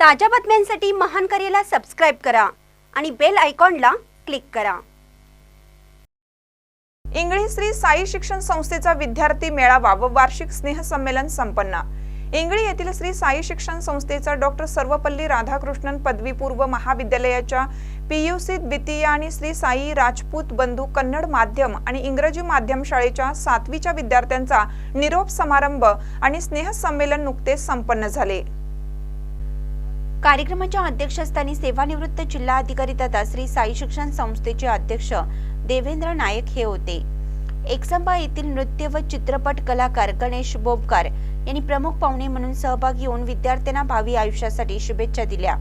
ताज्या बातम्यांसाठी महान करेला सबस्क्राईब करा आणि बेल आयकॉनला क्लिक करा. इंगळी श्री साई शिक्षण संस्थेचा विद्यार्थी मेळावा व वार्षिक स्नेहसंमेलन संपन्न. इंगळी येथील श्री साई शिक्षण संस्थेचा डॉक्टर सर्वपल्ली राधाकृष्णन पदवीपूर्व महाविद्यालयाच्या पीयूसी द्वितीय आणि श्री साई राजपूत बंधू कन्नड माध्यम आणि इंग्रजी माध्यम शाळेच्या सातवीच्या विद्यार्थ्यांचा निरोप समारंभ आणि स्नेहसंमेलन नुकतेच संपन्न झाले. कार्यक्रमाच्या अध्यक्षस्थानी सेवानिवृत्त जिल्हा अधिकारी तथा श्री साई शिक्षण संस्थेचे अध्यक्ष देवेंद्र नायक हे होते. एकसंबा येथील नृत्य व चित्रपट कलाकार गणेश बोबकार यांनी प्रमुख पाहुणे म्हणून सहभागी होऊन विद्यार्थ्यांना भावी आयुष्यासाठी शुभेच्छा दिल्या.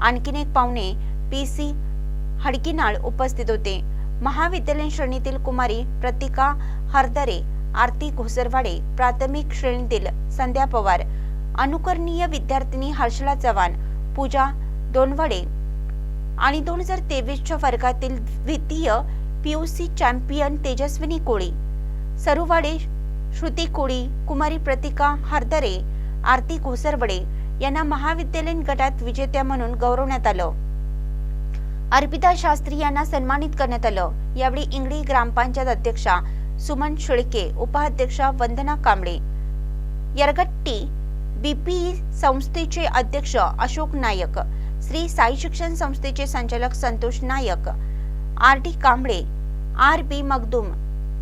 आणखीन एक पाहुणे पी सी हडकीनाळ उपस्थित होते. महाविद्यालयीन श्रेणीतील कुमारी प्रतिका हरदरे आरती घोसरवाडे प्राथमिक श्रेणीतील संध्या पवार अनुकरणीय विद्यार्थिनी हर्षला चव्हाण पूजा दोनवडे आणि दोन हजार तेवीसच्या वर्गातील द्वितीय पीयूसी चॅम्पियन तेजस्विनी कोळी सरुवाडे श्रुती कोळी कुमारी प्रतिका हरदरे आरती घोसरवडे यांना महाविद्यालयीन गटात विजेत्या म्हणून गौरवण्यात आलं. अर्पिता शास्त्री यांना सन्मानित करण्यात आलं. यावेळी इंगळी ग्रामपंचायत अध्यक्षा सुमन शेळके उपाध्यक्षा वंदना कांबळे यरगट्टी बीपीई संस्थेचे अध्यक्ष अशोक नायक श्री साई शिक्षण संस्थेचे संचालक Santosh Nayak R D Kamble R B Magdum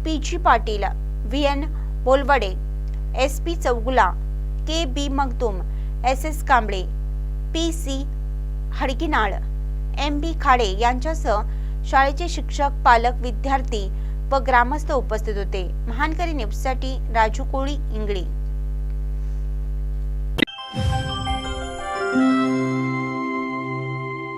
P G Patil V N Bolwade S P Chougula K B Magdum S S Kamble P C Hadginal M B Khade यांच्यासह शाळेचे शिक्षक पालक विद्यार्थी व ग्रामस्थ उपस्थित होते. महानकरी न्यूजसाठी राजू कोळी इंगळी.